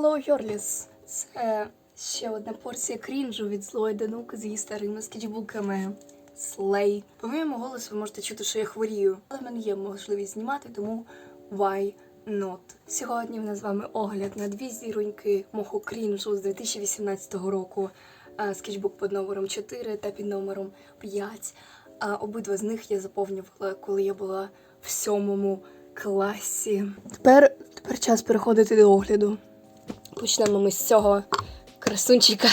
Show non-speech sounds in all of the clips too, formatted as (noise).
Hello, Йорліс! Це ще одна порція крінжу від злої Дануки з її старими скетчбуками. Слей. По моєму голосу ви можете чути, що я хворію, але в мене є можливість знімати, тому why not? Сьогодні в нас з вами огляд на дві зіроньки мого крінжу з 2018 року. Скетчбук під номером 4 та під номером 5. А обидва з них я заповнювала, коли я була в сьомому класі. Тепер, тепер час переходити до огляду. Почнемо ми з цього красунчика.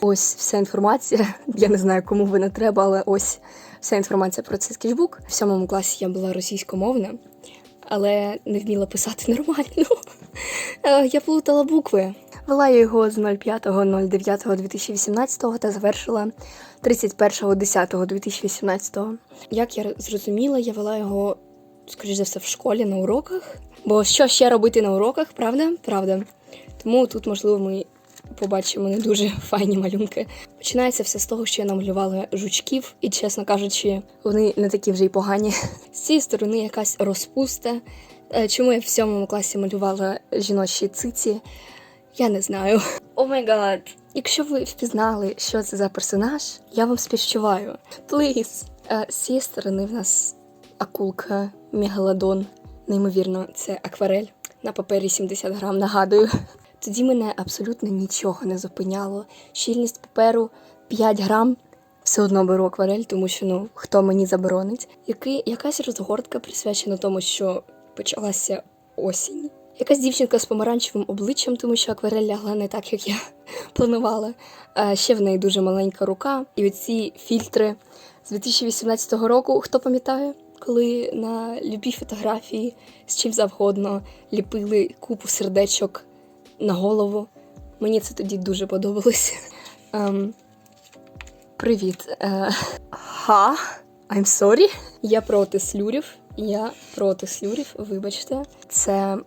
Ось вся інформація. Я не знаю, кому вона треба, але ось вся інформація про цей скетчбук. В сьомому класі я була російськомовна, але не вміла писати нормально. Е, Я плутала букви. Вела я його з 05.09.2018 та завершила 31.10.2018. Як я зрозуміла, я вела його, скоріш за все, в школі на уроках. Бо що ще робити на уроках, правда? Правда. Тому тут, можливо, ми побачимо не дуже (laughs) файні малюнки. Починається все з того, що я намалювала жучків, і, чесно кажучи, вони не такі вже й погані. З цієї сторони якась розпуста. Е, Чому я в сьомому класі малювала жіночі циці? Я не знаю. О май гад! Якщо ви впізнали, що це за персонаж, я вам співчуваю. Плиз! Е, З цієї сторони в нас акулка, мегалодон. Неймовірно, це акварель на папері 70 грам, нагадую. Тоді мене абсолютно нічого не зупиняло. Щільність паперу 5 грам. Все одно беру акварель, тому що ну хто мені заборонить. Який, якась розгортка присвячена тому, що почалася осінь. Якась дівчинка з помаранчевим обличчям, тому що акварель лягла не так, як я (laughs) планувала. А ще в неї дуже маленька рука. І оці фільтри з 2018 року, хто пам'ятає, коли на любій фотографії з чим завгодно ліпили купу сердечок на голову. Мені це тоді дуже подобалося. Ем, привіт. Е, ха, I'm sorry. Я проти слюрів. Я проти слюрів, вибачте. Це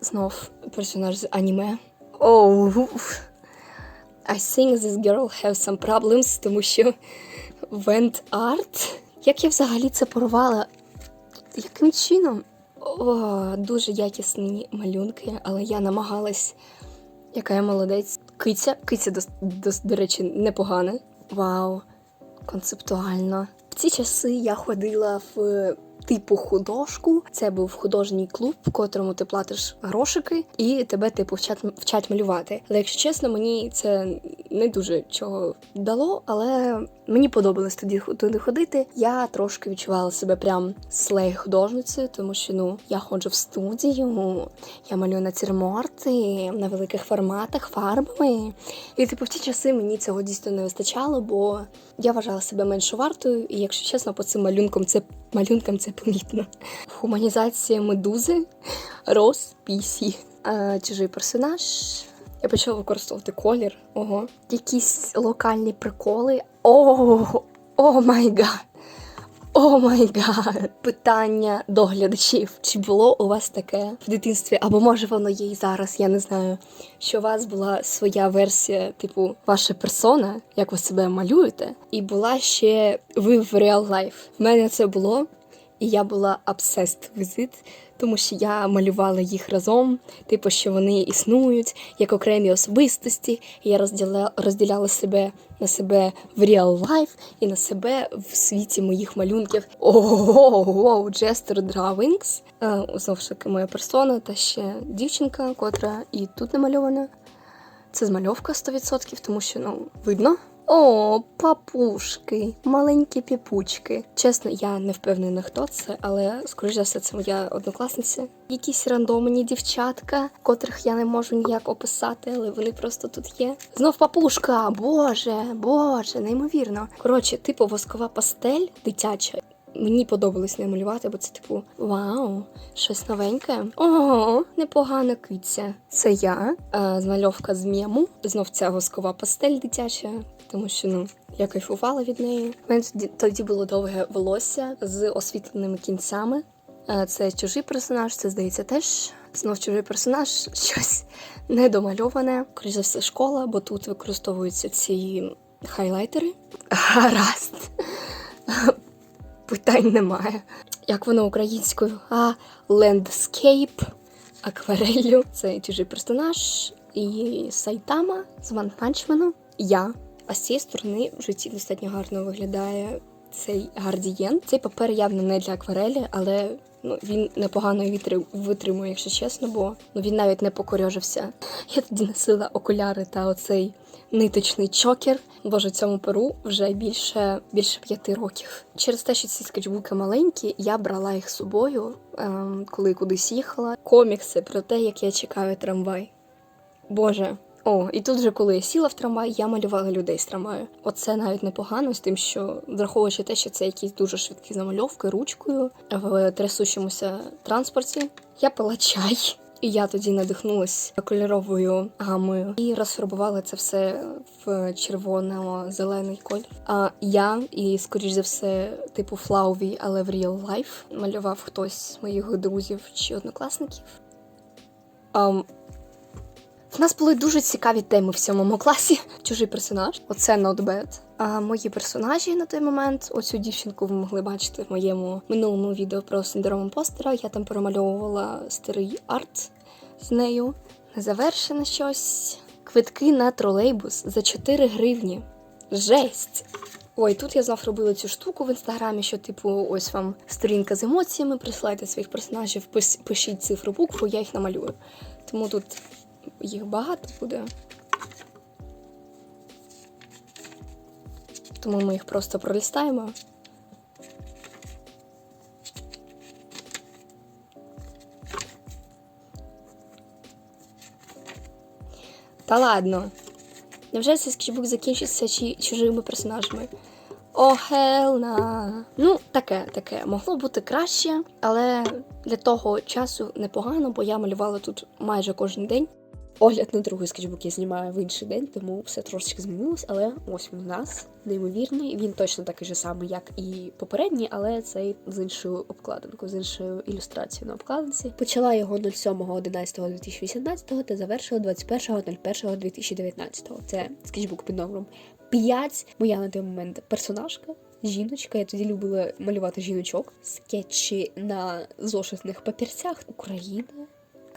знов персонаж з аніме. Оу. I think this girl have some problems, тому що Vent Art. Як я взагалі це порвала? Яким чином? О, дуже якісні малюнки, але я намагалась. Яка я молодець. Киця. Киця, до, до, до речі, непогана. Вау, концептуально. В ці часи я ходила в типу художку. Це був художній клуб, в котрому ти платиш грошики, і тебе типу вчать, вчать малювати. Але якщо чесно, мені це не дуже чого дало, але мені подобалось тоді туди ходити. Я трошки відчувала себе прям слей художницею, тому що ну я ходжу в студію, я малюю натюрморти на великих форматах фарбами. І типу в ті часи мені цього дійсно не вистачало, бо я вважала себе меншою вартою, і якщо чесно, по цим малюнкам це малюнкам це помітно. Хуманізація медузи розпісі. А, чужий персонаж. Я почала використовувати колір. Ого. Якісь локальні приколи. О, май гад. О май гад! Питання до глядачів. Чи було у вас таке в дитинстві? Або може воно є і зараз, я не знаю. Що у вас була своя версія, типу, ваша персона, як ви себе малюєте, і була ще ви в real life. В мене це було, і я була obsessed with тому що я малювала їх разом, типу, що вони існують як окремі особистості. Я розділя, розділяла себе на себе в real life і на себе в світі моїх малюнків. Ого, Drawings. Е, Знову ж таки, моя персона та ще дівчинка, котра і тут намальована. Це змальовка 100%, тому що ну видно. О, папушки, маленькі піпучки. Чесно, я не впевнена, хто це, але скоріш за все, це моя однокласниця. Якісь рандомні дівчатка, котрих я не можу ніяк описати, але вони просто тут є. Знов папушка, боже, боже, неймовірно. Коротше, типу воскова пастель дитяча. Мені подобалось не малювати, бо це типу вау, щось новеньке. О, непогана киця. Це я. Е, змальовка з мєму. Знов ця воскова пастель дитяча, тому що ну я кайфувала від неї. У мене тоді, було довге волосся з освітленими кінцями. Е, це чужий персонаж, це здається теж. Знов чужий персонаж, (laughs) щось недомальоване. Скоріше за все, школа, бо тут використовуються ці хайлайтери. (laughs) Гаразд. (laughs) Питань немає. Як воно українською? А, лендскейп, аквареллю. Це чужий персонаж. і Сайтама з Punch Man. Я. А з цієї сторони в житті достатньо гарно виглядає цей гардієнт. Цей папер явно не для акварелі, але ну, він непогано вітри- витримує, якщо чесно, бо ну, він навіть не покорьожився. Я тоді носила окуляри та оцей ниточний чокер. Боже, цьому перу вже більше, більше п'яти років. Через те, що ці скетчбуки маленькі, я брала їх з собою, ем, коли кудись їхала. Комікси про те, як я чекаю трамвай. Боже. О, і тут же, коли я сіла в трамвай, я малювала людей з трамваю. Оце навіть непогано з тим, що враховуючи те, що це якісь дуже швидкі замальовки ручкою в трясущомуся транспорті, я пила чай. І я тоді надихнулась кольоровою гамою і розфарбувала це все в червоно-зелений колір. А я і, скоріш за все, типу Флауві, але в real life малював хтось з моїх друзів чи однокласників. Ам, в нас були дуже цікаві теми в сьомому класі. Чужий персонаж, оце bad. А мої персонажі на той момент, оцю дівчинку ви могли бачити в моєму минулому відео про синдром імпостера. Я там перемальовувала старий арт з нею. Незавершене щось. Квитки на тролейбус за 4 гривні. Жесть! Ой, тут я знов робила цю штуку в інстаграмі, що, типу, ось вам сторінка з емоціями, присилайте своїх персонажів, пишіть цифру букву, я їх намалюю. Тому тут їх багато буде. Тому ми їх просто пролистаємо. Та ладно. Невже цей скетчбук закінчиться чи чужими персонажами? О, хелна. Ну, таке, таке. Могло бути краще, але для того часу непогано, бо я малювала тут майже кожен день. Огляд на другий скетчбук я знімаю в інший день, тому все трошечки змінилось, але ось він у нас неймовірний. Він точно такий же самий, як і попередній, але цей з іншою обкладинкою, з іншою ілюстрацією на обкладинці. Почала його 07.11.2018 та завершила 21.01.2019. Це скетчбук під номером 5. Моя на той момент персонажка. Жіночка, я тоді любила малювати жіночок, скетчі на зошитних папірцях. Україна,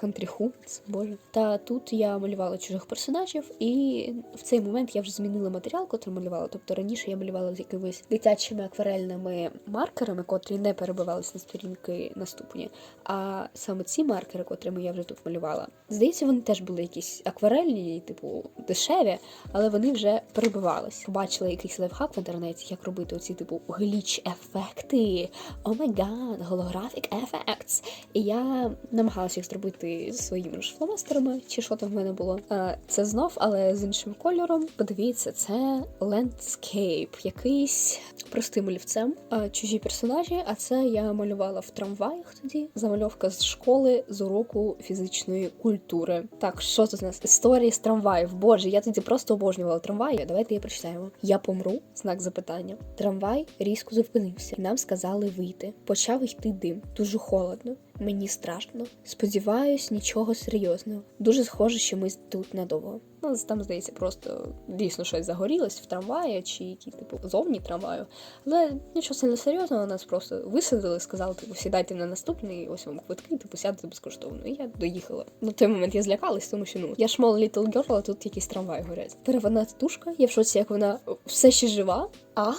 Country боже. Та тут я малювала чужих персонажів, і в цей момент я вже змінила матеріал, котрий малювала. Тобто раніше я малювала з якимись дитячими акварельними маркерами, котрі не перебивались на сторінки наступні. А саме ці маркери, котрими я вже тут малювала, здається, вони теж були якісь акварельні, типу дешеві, але вони вже перебивались. Побачила якийсь лайфхак в інтернеті, як робити оці типу гліч-ефекти. О май гад, голографік ефектс. І я намагалася їх зробити своїми ж фломастерами, чи що там в мене було. Е, Це знов, але з іншим кольором. Подивіться, це лендскейп, якийсь простим олівцем. Чужі персонажі. А це я малювала в трамваях тоді. Замальовка з школи з уроку фізичної культури. Так, що тут у нас? Історії з трамваїв. Боже, я тоді просто обожнювала трамваї. Давайте її прочитаємо. Я помру. Знак запитання. Трамвай різко зупинився. Нам сказали вийти. Почав йти дим. Дуже холодно. Мені страшно. Сподіваюсь, нічого серйозного. Дуже схоже, що ми тут надовго. Ну, там, здається, просто дійсно щось загорілось в трамваї чи якісь типу зовні трамваю. Але нічого сильно серйозного, нас просто висадили, сказали, типу, сідайте на наступний, ось вам квитки, типу, сядете безкоштовно. І я доїхала. На той момент я злякалась, тому що ну я ж мол little girl, а тут якісь трамваї горять. Переводна татушка, я в шоці, як вона все ще жива. А,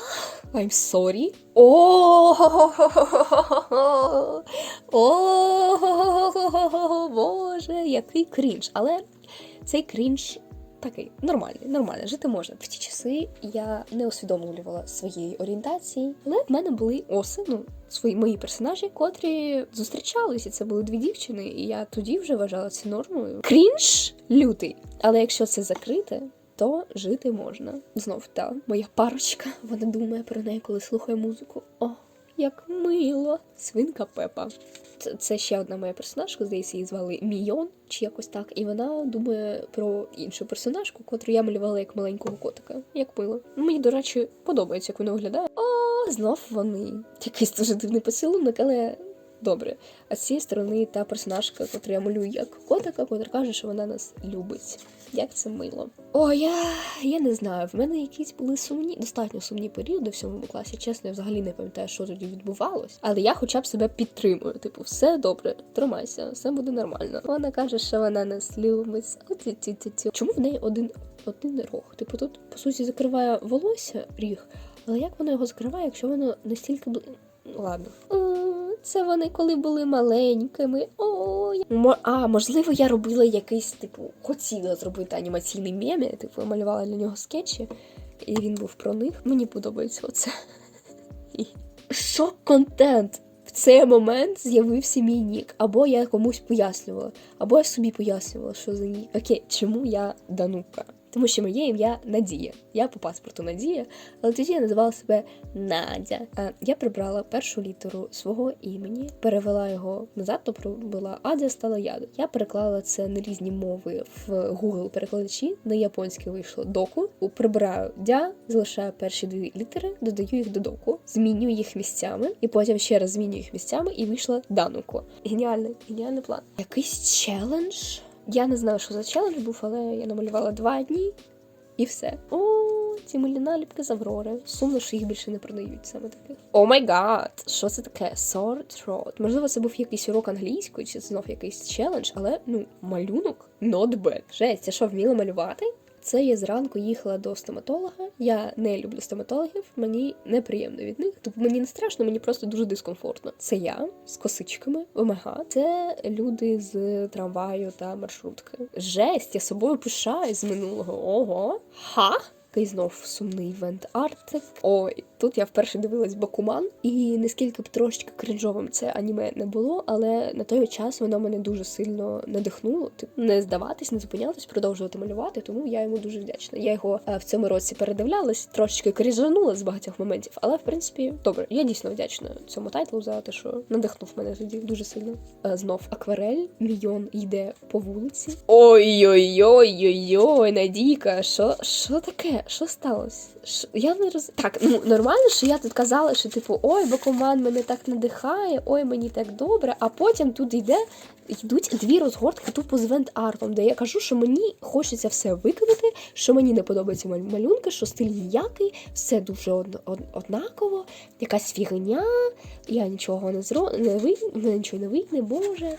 I'm sorry. О, о, боже, який крінж. Але цей крінж такий нормальний, нормально, жити можна. В ті часи я не усвідомлювала своєї орієнтації, але в мене були оси, ну, свої мої персонажі, котрі зустрічалися. Це були дві дівчини, і я тоді вже вважала це нормою. Крінж лютий. Але якщо це закрите, то жити можна. Знов та моя парочка. Вона думає про неї, коли слухає музику. О, як мило! Свинка Пепа. Це, ще одна моя персонажка, здається, її звали Мійон чи якось так. І вона думає про іншу персонажку, котру я малювала як маленького котика, як пило. Мені, до речі, подобається, як вона виглядає. О, знов вони. Якийсь дуже дивний поцілунок, але добре. А з цієї сторони та персонажка, яку я малюю як котика, котра каже, що вона нас любить. Як це мило. О, я, я не знаю. В мене якісь були сумні, достатньо сумні періоди в сьомому класі. Чесно, я взагалі не пам'ятаю, що тоді відбувалось. Але я хоча б себе підтримую. Типу, все добре, тримайся, все буде нормально. Вона каже, що вона нас любить. Чому в неї один, один рог? Типу, тут по суті закриває волосся ріг, але як воно його закриває, якщо воно настільки бли... Ну, Ладно. Це вони коли були маленькими. Ой. А, можливо, я робила якийсь, типу, хотіла зробити анімаційний мемі, типу, малювала для нього скетчі, і він був про них. Мені подобається оце. І Шок контент. В цей момент з'явився мій нік. Або я комусь пояснювала, або я собі пояснювала, що за нік. Окей, чому я Данука? Тому що моє ім'я Надія. Я по паспорту Надія, але тоді я називала себе Надя. Е, Я прибрала першу літеру свого імені, перевела його назад, тобто була Адя, стала Яда. Я переклала це на різні мови в Google перекладачі. На японське вийшло доку. Прибираю дя, залишаю перші дві літери, додаю їх до доку, змінюю їх місцями, і потім ще раз змінюю їх місцями, і вийшла Дануко. Геніальний, геніальний план. Якийсь челендж. Я не знаю, що за челендж був, але я намалювала два дні і все. О, ці милі наліпки з Аврори. Сумно, що їх більше не продають саме таких. О май гад! Що це таке? Sword Throat. Можливо, це був якийсь урок англійської, чи знов якийсь челендж, але ну, малюнок not bad. Жесть, я що вміла малювати? Це я зранку їхала до стоматолога. Я не люблю стоматологів, мені неприємно від них. Тобто мені не страшно, мені просто дуже дискомфортно. Це я з косичками, омега. Це люди з трамваю та маршрутки. Жесть, я собою пишаюсь з минулого. Ого. Ха? Такий знов сумний івент артик. Ой, тут я вперше дивилась Бакуман, і наскільки б трошечки кринжовим це аніме не було, але на той час воно мене дуже сильно надихнуло. Типу, не здаватись, не зупинятись, продовжувати малювати. Тому я йому дуже вдячна. Я його е, в цьому році передивлялась, трошечки крінжанула з багатьох моментів, але в принципі добре. Я дійсно вдячна цьому тайтлу за те, що надихнув мене тоді дуже сильно. Е, Знов акварель, мільйон йде по вулиці. Ой-ой-ой-ой-ой, Надійка, що, що таке? Що сталося? Що- Я не роз... Так, ну нормально, що я тут казала, що типу, ой, Бакуман мене так надихає, ой, мені так добре. А потім тут йде, йдуть дві розгортки тупо з вент-артом, де я кажу, що мені хочеться все викинути, що мені не подобаються маль- малюнки, що стиль ніякий, все дуже од... од- однаково, якась фігня, я нічого не зро... не вийде, нічого не вийде, боже.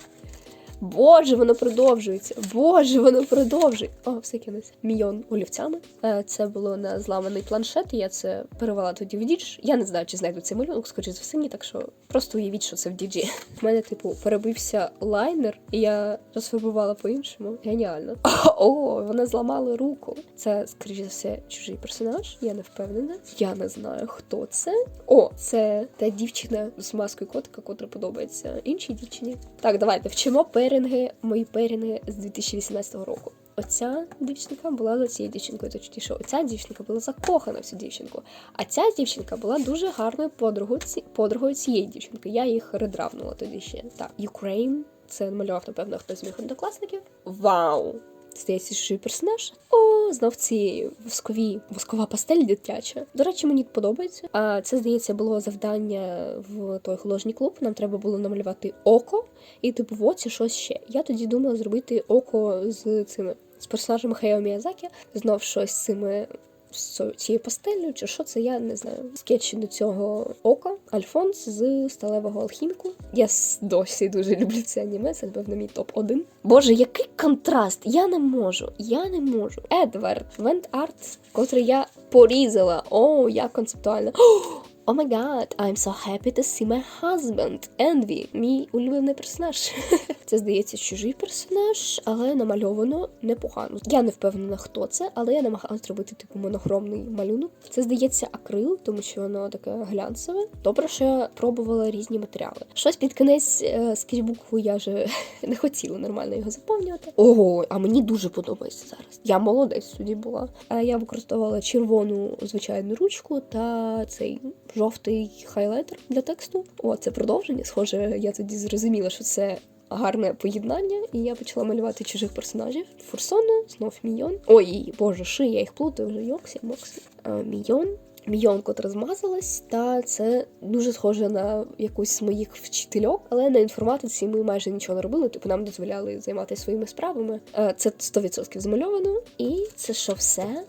Боже, воно продовжується. Боже, воно продовжує. О, все кінець. Мільйон олівцями. Е, Це було на зламаний планшет. Я це перевела тоді в дідж. Я не знаю, чи знайду цей малюнок, скоріше за все, ні, так що просто уявіть, що це в діджі. У мене, типу, перебився лайнер, і я розфарбувала по-іншому. Геніально. (laughs) О, вона зламала руку. Це, скоріше за все, чужий персонаж. Я не впевнена. Я не знаю, хто це. О, це та дівчина з маскою котика, котра подобається іншій дівчині. Так, давайте вчимо перінги, мої пейринги з 2018 року. Оця дівчинка була за цією дівчинкою, точніше, оця дівчинка була закохана в цю дівчинку. А ця дівчинка була дуже гарною подругою, ці... подругою цієї дівчинки. Я їх редравнула тоді ще. Так, Ukraine. Це малював, напевно, хтось з моїх однокласників. Вау! Здається, що персонаж. О, знов ці воскові воскова пастель дитяча. До речі, мені подобається. А це здається було завдання в той художній клуб. Нам треба було намалювати око, і типу в оці щось ще. Я тоді думала зробити око з цими з персонажами Хео Міязакі. Знов щось з цими. З цією- пастелью, чи що це, я не знаю. Скетчі до цього ока. Альфонс з сталевого алхіміку. Я досі дуже люблю це аніме, це, напевно, мій топ-1. Боже, який контраст! Я не можу, я не можу. Едвард, Вент Арт, котрий я порізала. О, як концептуально. О май гад, I'm so happy to see my husband. Envy, мій улюблений персонаж. (laughs) Це здається чужий персонаж, але намальовано непогано. Я не впевнена, хто це, але я намагалась зробити типу монохромний малюнок. Це здається акрил, тому що воно таке глянцеве. Добре, що я пробувала різні матеріали. Щось під кінець е, скетчбуку я вже (laughs) не хотіла нормально його заповнювати. Ого, а мені дуже подобається зараз. Я молодець тоді була. А я використовувала червону звичайну ручку та цей жовтий хайлайтер для тексту. О, це продовження. Схоже, я тоді зрозуміла, що це. Гарне поєднання, і я почала малювати чужих персонажів. Фурсона, знов Мійон. Ой, боже, ши, я їх плутаю вже Йоксі, Моксі. А, Мійон, Мільйон, котра змазалась, та це дуже схоже на якусь з моїх вчительок, але на інформатиці ми майже нічого не робили, типу нам дозволяли займатися своїми справами. Е, Це 100% змальовано. І це що все?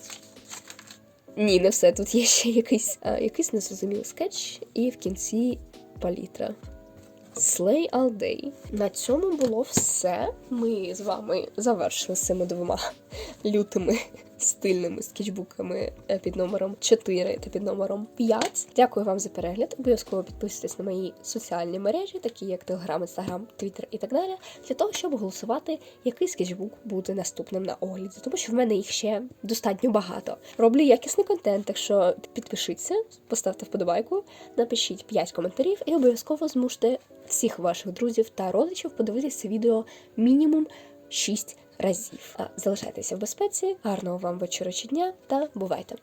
Ні, не все. Тут є ще якийсь, е, якийсь незрозумілий скетч, і в кінці палітра. Slay All Day. На цьому було все. Ми з вами завершили з цими двома лютими стильними скетчбуками е, під номером 4 та під номером 5. Дякую вам за перегляд. Обов'язково підписуйтесь на мої соціальні мережі, такі як Telegram, Instagram, Twitter і так далі, для того, щоб голосувати, який скетчбук буде наступним на огляді, тому що в мене їх ще достатньо багато. Роблю якісний контент, так що підпишіться, поставте вподобайку, напишіть 5 коментарів і обов'язково змуште всіх ваших друзів та родичів подивитися це відео мінімум 6 разів. Залишайтеся в безпеці, гарного вам вечора чи дня та бувайте!